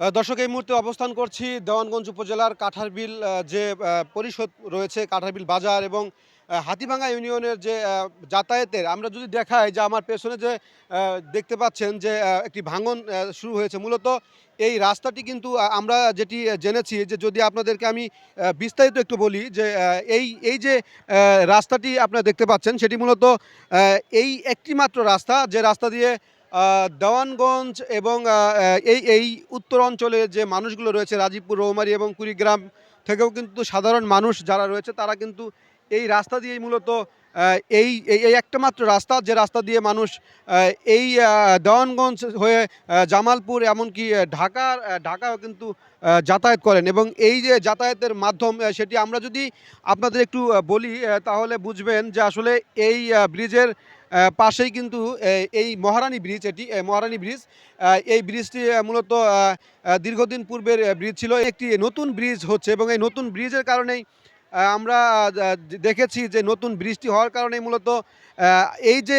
দর্শক, এই মুহূর্তে অবস্থান করছি দেওয়ানগঞ্জ উপজেলার কাঠারবিল যে পরিষদ রয়েছে, কাঠারবিল বাজার এবং হাতিভাঙ্গা ইউনিয়নের যে যাতায়াতের, আমরা যদি দেখাই যে আমার পেছনে যে দেখতে পাচ্ছেন যে একটি ভাঙন শুরু হয়েছে। মূলত এই রাস্তাটি কিন্তু আমরা যেটি জেনেছি যে যদি আপনাদেরকে আমি বিস্তারিত একটু বলি যে এই এই যে রাস্তাটি আপনারা দেখতে পাচ্ছেন, সেটি মূলত এই একটি মাত্র রাস্তা, যে রাস্তা দিয়ে দেওয়ানগঞ্জ এবং এই এই উত্তর অঞ্চলে যে মানুষগুলো রয়েছে, রাজীবপুর, রৌমারি এবং কুড়িগ্রাম থেকেও কিন্তু সাধারণ মানুষ যারা রয়েছে, তারা কিন্তু এই রাস্তা দিয়েই মূলত এই এই এই একটা মাত্র রাস্তা যে রাস্তা দিয়ে মানুষ এই দেওয়ানগঞ্জ হয়ে জামালপুর এমনকি আহ, ঢাকাও কিন্তু যাতায়াত করেন। এবং এই যে যাতায়াতের মাধ্যম সেটি আমরা যদি আপনাদের একটু বলি তাহলে বুঝবেন যে আসলে এই ব্রিজের পাশেই কিন্তু এই মহারানী ব্রিজ এটি মহারানী ব্রিজ এই ব্রিজটি মূলত দীর্ঘদিন পূর্বের ব্রিজ ছিল। একটি নতুন ব্রিজ হচ্ছে এবং এই নতুন ব্রিজের কারণেই আমরা দেখেছি যে নতুন ব্রিজটি হওয়ার কারণে মূলত এই যে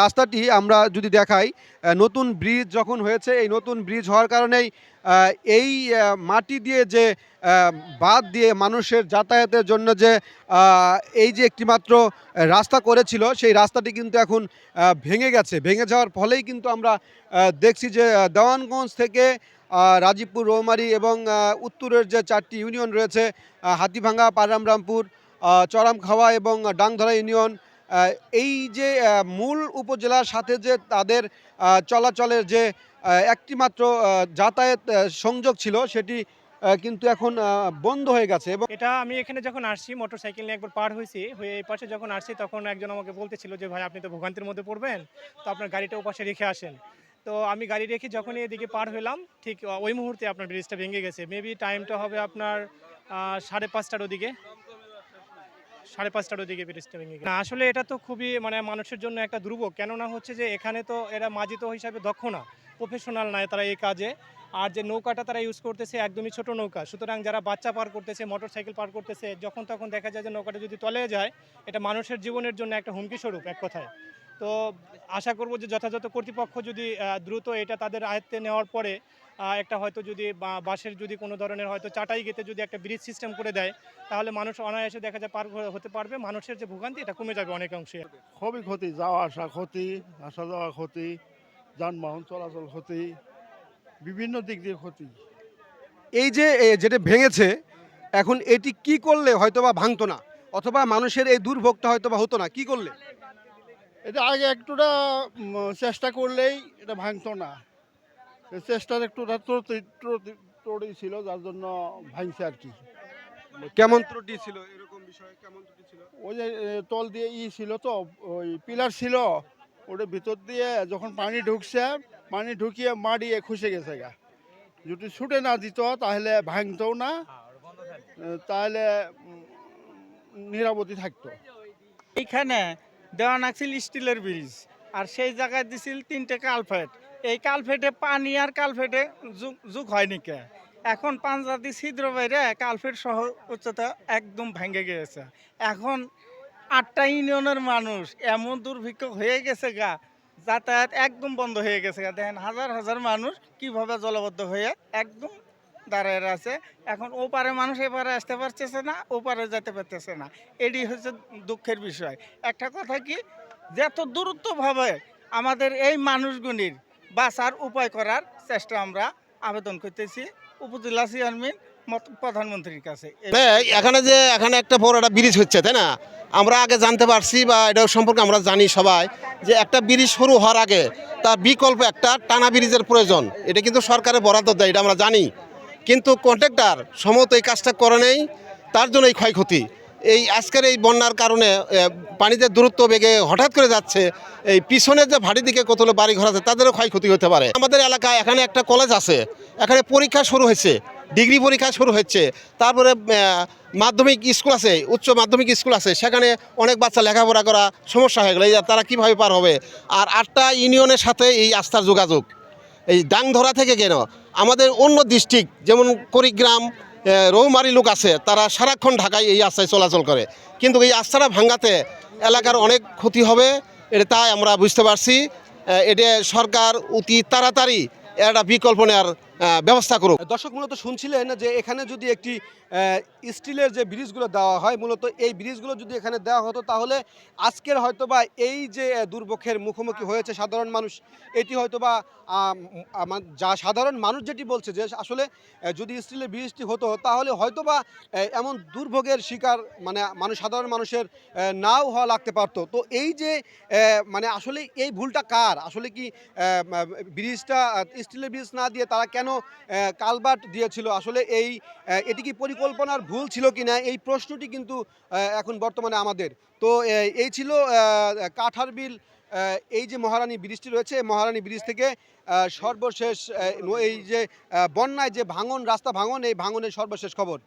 রাস্তাটি আমরা যদি দেখাই নতুন ব্রিজ যখন হয়েছে, এই নতুন ব্রিজ হওয়ার কারণেই এই মাটি দিয়ে যে বাদ দিয়ে মানুষের যাতায়াতের জন্য যে এই যে একটিমাত্র রাস্তা করেছিল, সেই রাস্তাটি কিন্তু এখন ভেঙে গেছে। ভেঙে যাওয়ার ফলেই কিন্তু আমরা দেখছি যে দেওয়ানগঞ্জ থেকে রাজীবপুর, রৌমারী এবং উত্তরের যে চারটি ইউনিয়ন রয়েছে হাতিভাঙ্গা পারামরামপুর চরামখাওয়া এবং ডাংধরা ইউনিয়ন এই যে মূল উপজেলার সাথে যে তাদের চলাচলের যে একটিমাত্র যাতায়াত সংযোগ ছিল, সেটি কিন্তু এখন বন্ধ হয়ে গেছে এবং এটা আমি এখানে যখন আসছি, মোটরসাইকেল নিয়ে একবার পার হয়েছি, হয়ে এই পাশে যখন আসছি, তখন একজন আমাকে বলতেছিল যে, ভাই, আপনি তো ভোগান্তির মধ্যে পড়বেন, তো আপনার গাড়িটা ও পাশে রেখে আসেন। তো আমি গাড়ি রেখে যখনই এদিকে পার হলাম ঠিক ওই মুহূর্তে আপনার ব্রিজটা ভেঙে গেছে। মেবি টাইমটা হবে আপনার সাড়ে পাঁচটার ওদিকে। সাড়ে পাঁচটার ওদিকে ব্রিজটা ভেঙে গেছে। না, আসলে এটা তো খুবই মানে মানুষের জন্য একটা দুর্ভোগ। কেননা হচ্ছে যে এখানে তো এরা মাজিত হিসাবে দক্ষ না প্রফেশনাল নয় তারা এই কাজে। আর যে নৌকাটা তারা ইউজ করতেছে একদমই ছোট নৌকা। সুতরাং যারা বাচ্চা পার করতেছে মোটর সাইকেল পার করতেছে যখন তখন দেখা যায় যে নৌকাটা যদি তলে যায় এটা মানুষের জীবনের জন্য একটা হুমকি স্বরূপ এক কথায়। তো আশা করব যে যথাযথ কর্তৃপক্ষ যদি দ্রুত এটা তাদের আয়ত্তে নেওয়ার পরে একটা হয়তো যদি বা- বাঁশের যদি কোনো ধরনের হয়তো চাটাই গেতে যদি একটা ব্রিজ সিস্টেম করে দেয় তাহলে মানুষ অনায়াসে দেখা যায় পার হতে পারবে মানুষের যে ভোগান্তি এটা কমে যাবে অনেক অংশে খুবই ক্ষতি যাওয়া আসা ক্ষতি আসা যাওয়া ক্ষতি যানবাহন চলাচল ক্ষতি বিভিন্ন দিক দিয়ে ক্ষতি। এই যে এ, যেটা ভেঙেছে এখন এটি কি করলে হয়তোবা ভাঙতো না? অথবা মানুষের এই দুর্ভোগটা হয়তোবা হতো না কি করলে? এটা আগে একটুটা চেষ্টা করলেই এটা ভাঙতো না। চেষ্টার একটুটা ত্রুটি ছিল যার জন্য ভাঙছে আর কি। কেমন ত্রুটি ছিল? এরকম বিষয় কেমন ত্রুটি ছিল? ওই যে তল দিয়ে ই ছিল তো ওই পিলার ছিল ওটার ভিতর দিয়ে যখন পানি ঢুকছে পানি ঢুকিয়ে মাড়িয়ে খুশে গেছে গা। যদি ছুটে না দিত তাহলে ভাঙতও না তাহলে নিরাপত্তি থাকতো। এইখানে দেওয়া নাকছিল স্টিলের ব্রিজ। আর সেই জায়গায় দিছিল তিনটে কালফেট। এই কালফেটে পানি আর কালফেটে যুগ হয়নি কে। এখন পাঞ্জাবি ছিদ্র বাইরে কালফেট সহ উচ্চতা একদম ভেঙে গিয়েছে। এখন আটটা ইউনিয়নের মানুষ এমন দুর্ভিক্ষ হয়ে গেছে গা, যাতায়াত একদম বন্ধ হয়ে গেছে গা। দেখেন হাজার হাজার মানুষ কীভাবে জলবদ্ধ হয়ে একদম দাঁড়ায় আছে। এখন ওপারে মানুষ এপারে আসতে পারতেছে না, ওপারে যেতে পারতেছে না। এটি হচ্ছে দুঃখের বিষয়। একটা কথা কি, যত দূরত্বভাবে আমাদের এই মানুষগুলির বাঁচার উপায় করার চেষ্টা আমরা আবেদন করতেছি, উপজেলা চেয়ারম্যান প্রধানমন্ত্রীর কাছে। এখানে যে, এখানে একটা বড় একটা ব্রিজ হচ্ছে, তাই না? আমরা আগে জানতে পারছি বা এটা সম্পর্কে আমরা জানি সবাই যে একটা ব্রিজ শুরু হওয়ার আগে তার বিকল্প একটা টানা ব্রিজের প্রয়োজন। এটা কিন্তু সরকারের বরাদ্দ দেয়, এটা আমরা জানি। কিন্তু কন্ট্রাক্টর সমত এই কাজটা করে নেই, তার জন্য এই ক্ষয়ক্ষতি। এই আজকের এই বন্যার কারণে পানিতে দূরত্ব বেগে হঠাৎ করে যাচ্ছে, এই পিছনের যে ভাড়ি দিকে কতগুলো বাড়ি ঘর আছে, তাদেরও ক্ষয়ক্ষতি হতে পারে। আমাদের এলাকায় এখানে একটা কলেজ আছে, এখানে পরীক্ষা শুরু হয়েছে ডিগ্রি পরীক্ষা শুরু হচ্ছে তারপরে মাধ্যমিক স্কুল আছে, উচ্চ মাধ্যমিক স্কুল আছে, সেখানে অনেক বাচ্চা লেখাপড়া করা সমস্যা হয়ে গেলে তারা কীভাবে পার হবে? আর আটটা ইউনিয়নের সাথে এই আস্থার যোগাযোগ। এই ডাংধরা থেকে কেন? আমাদের অন্য ডিস্ট্রিক্ট যেমন করিগ্রাম রৌমারি লোক আছে, তারা সারাক্ষণ ঢাকায় এই আস্থায় চলাচল করে। কিন্তু এই আস্থাটা ভাঙ্গাতে এলাকার অনেক ক্ষতি হবে, এটা তাই আমরা বুঝতে পারছি। এটা সরকার অতি তাড়াতাড়ি একটা বিকল্প নেওয়ার ব্যবস্থা করুক। দর্শক মূলত শুনছিলেন যে এখানে যদি একটি স্টিলের যে ব্রিজগুলো দেওয়া হয়, মূলত এই ব্রিজগুলো যদি এখানে দেওয়া হতো, তাহলে আজকের হয়তোবা এই যে দুর্ভোগের মুখোমুখি হয়েছে সাধারণ মানুষ, এটি হয়তোবা যা সাধারণ মানুষ যেটি বলছে যে আসলে যদি স্টিলের ব্রিজটি হতো, তাহলে হয়তোবা এমন দুর্ভোগের শিকার মানে মানুষ, সাধারণ মানুষের নাও হওয়া লাগতে পারতো। তো এই যে মানে আসলে এই ভুলটা কার? আসলে কি ব্রিজটা স্টিলের ব্রিজ না দিয়ে তারা কেন আহ, কালবার্ট দিয়েছিল। আসলে এই এটি কি পরিকল্পনার ভুল ছিল কি না এই প্রশ্নটি কিন্তু এখন বর্তমানে আমাদের। তো এই ছিল কাঠার বিল এই যে মহারানী ব্রিজটি রয়েছে মহারানী ব্রিজ থেকে সর্বশেষ এই যে বন্যায় যে ভাঙন রাস্তা ভাঙন এই ভাঙনের সর্বশেষ খবর।